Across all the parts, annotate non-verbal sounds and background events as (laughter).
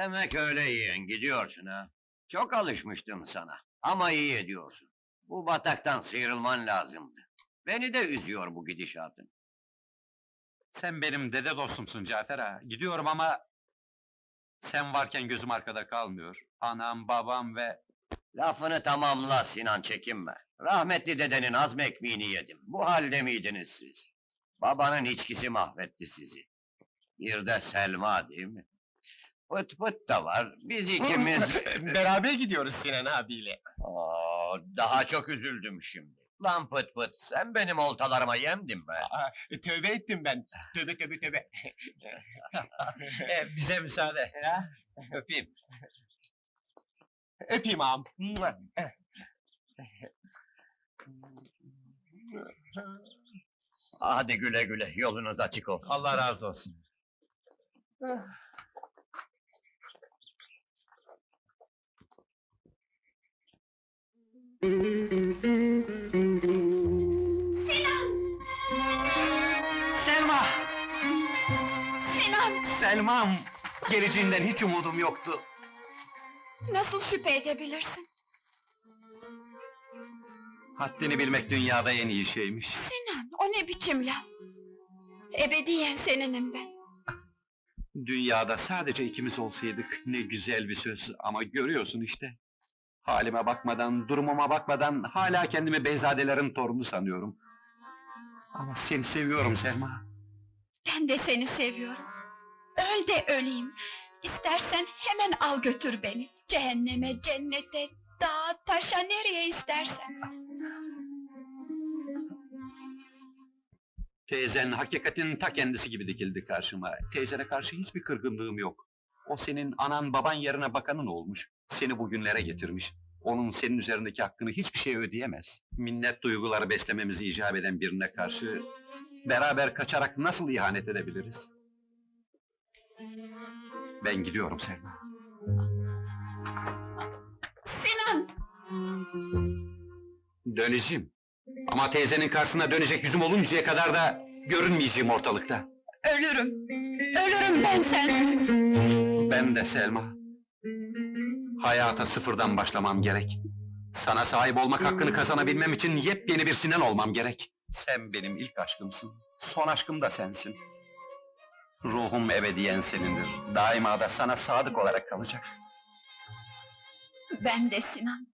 Demek öyle yiyen gidiyorsun ha. Çok alışmıştım sana. Ama iyi ediyorsun. Bu bataktan sıyrılman lazımdı. Beni de üzüyor bu gidişatın. Sen benim dede dostumsun Cafer ağa. Gidiyorum ama... Sen varken gözüm arkada kalmıyor. Anam, babam ve... Lafını tamamla Sinan çekinme. Rahmetli dedenin azm ekmeğini yedim. Bu halde miydiniz siz? Babanın içkisi mahvetti sizi. Bir de Selma değil mi? Pıt pıt da var. Biz ikimiz... (laughs) Beraber gidiyoruz Sinan abiyle. Aa, daha çok üzüldüm şimdi. Lan pıt pıt, sen benim oltalarıma yemdin be. Aa, tövbe ettim ben. Tövbe tövbe tövbe. (laughs) E, bize müsaade. (laughs) Ya, Öpeyim. Öpeyim ağam. Hadi güle güle, yolunuz açık olsun. Allah razı olsun. Selma'm! Geleceğinden hiç umudum yoktu. Nasıl şüphe edebilirsin? Haddini bilmek dünyada en iyi şeymiş. Sinan, o ne biçim laf? Ebediyen seninim ben. Dünyada sadece ikimiz olsaydık ne güzel bir söz ama görüyorsun işte. Halime bakmadan, durumuma bakmadan hala kendimi Beyzadelerin torunu sanıyorum. Ama seni seviyorum Selma. Ben de seni seviyorum. Öl de öleyim. İstersen hemen al götür beni. Cehenneme, cennete, dağa, taşa, nereye istersen. Teyzen hakikatin ta kendisi gibi dikildi karşıma. Teyzene karşı hiçbir kırgınlığım yok. O senin anan baban yerine bakanın olmuş. Seni bugünlere getirmiş. Onun senin üzerindeki hakkını hiçbir şey ödeyemez. Minnet duyguları beslememizi icap eden birine karşı... ...beraber kaçarak nasıl ihanet edebiliriz? Ben gidiyorum Selma. Sinan! Döneceğim. Ama teyzenin karşısına dönecek yüzüm oluncaya kadar da... ...görünmeyeceğim ortalıkta. Ölürüm. Ölürüm ben sensiz. Ben de Selma. Hayata sıfırdan başlamam gerek. Sana sahip olmak hakkını kazanabilmem için yepyeni bir Sinan olmam gerek. Sen benim ilk aşkımsın. Son aşkım da sensin. Ruhum ebediyen senindir. Daima da sana sadık olarak kalacak. Ben de Sinan.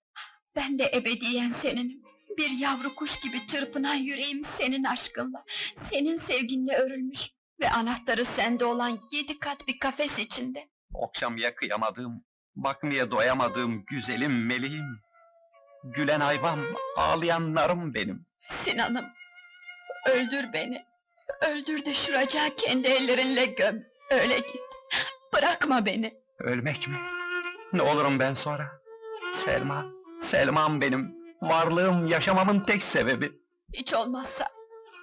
Ben de ebediyen seninim. Bir yavru kuş gibi çırpınan yüreğim senin aşkınla, senin sevginle örülmüş ve anahtarı sende olan yedi kat bir kafes içinde. Okşamaya kıyamadığım, bakmaya doyamadığım güzelim meleğim. Gülen hayvan, ağlayan narım benim. Sinan'ım, öldür beni. Öldür de şuracağı kendi ellerinle göm. Öyle git. Bırakma beni. Ölmek mi? Ne olurum ben sonra? Selma, Selma'm benim. Varlığım, yaşamamın tek sebebi. Hiç olmazsa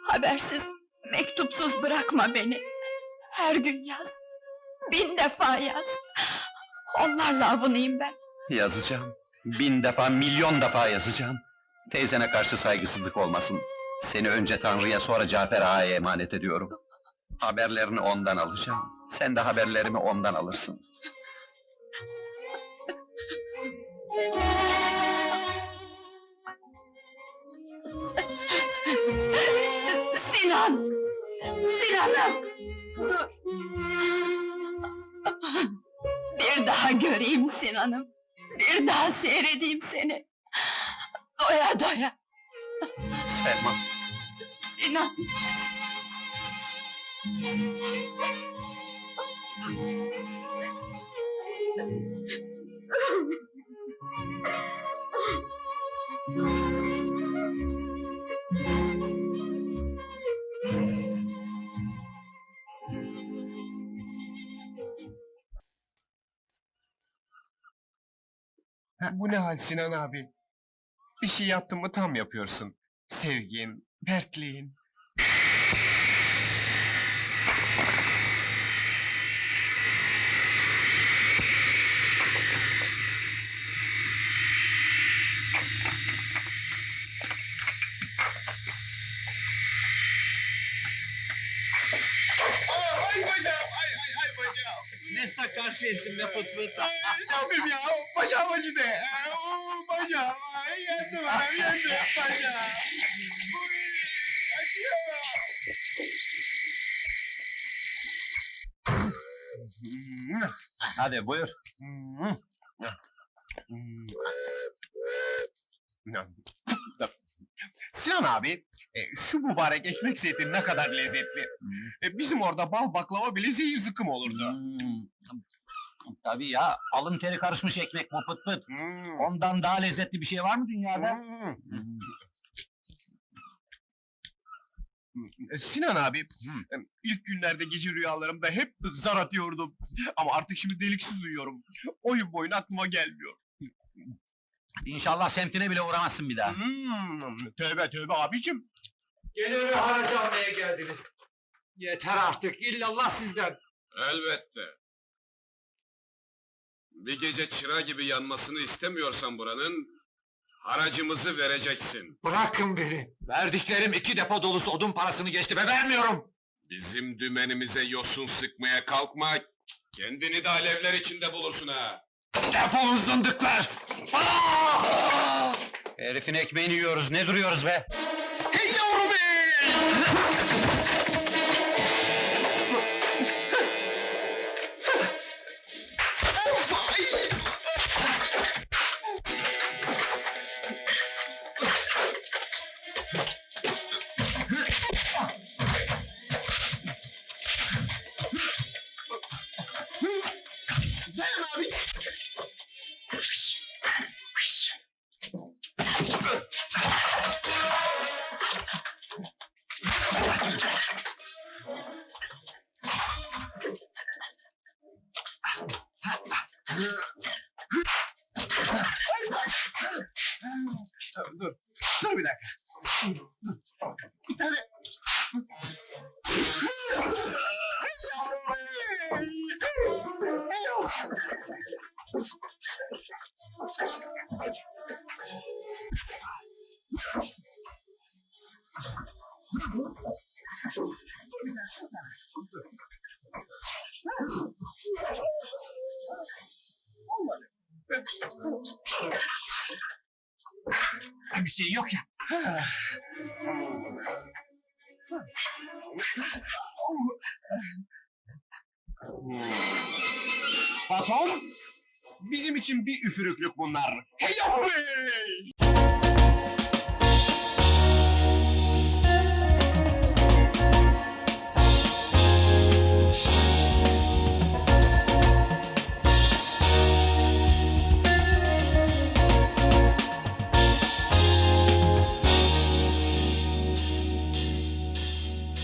habersiz, mektupsuz bırakma beni. Her gün yaz. Bin defa yaz. Onlarla avunayım ben. Yazacağım. Bin defa, milyon defa yazacağım. Teyzene karşı saygısızlık olmasın. Seni önce Tanrı'ya sonra Cafer Ağa'ya emanet ediyorum. Haberlerini ondan alacağım. Sen de haberlerimi ondan alırsın. Sinan! Sinan'ım! Dur! Bir daha göreyim Sinan'ım. Bir daha seyredeyim seni. Doya doya. Selma, Sinan! Bu ne hal Sinan abi? Bir şey yaptın mı tam yapıyorsun. Sevgin, mertliğin. Ne sakar şeysin be pıt pıt. Ne yapayım ya? Bacağım acıdı. Ee, oo, Bacağım. Ay, yandım abi yandım. Bacağım. Hadi buyur. Sinan abi, e, şu mübarek ekmek zeytini ne kadar lezzetli. E, bizim orada bal baklava bile zehir zıkkım olurdu. Hmm. Tabii ya, alın teri karışmış ekmek bu pıt pıt. Hmm. Ondan daha lezzetli bir şey var mı dünyada? E, Sinan abi, e, ilk günlerde gece rüyalarımda hep zar atıyordum. Ama artık şimdi deliksiz uyuyorum. Oyun boyun aklıma gelmiyor. İnşallah semtine bile uğramazsın bir daha. Hmm, tövbe tövbe abicim. Gene mi haraç almaya geldiniz? Yeter artık illallah sizden. Elbette. Bir gece çıra gibi yanmasını istemiyorsan buranın, haracımızı vereceksin. Bırakın beni. Verdiklerim iki depo dolusu odun parasını geçti be vermiyorum. Bizim dümenimize yosun sıkmaya kalkma, kendini de alevler içinde bulursun ha. Defolun zındıklar. Aa! Herifin ekmeğini yiyoruz, ne duruyoruz be? 何? (laughs) Bir şey yok ya. Patron, bizim için bir üfürüklük bunlar. Hey!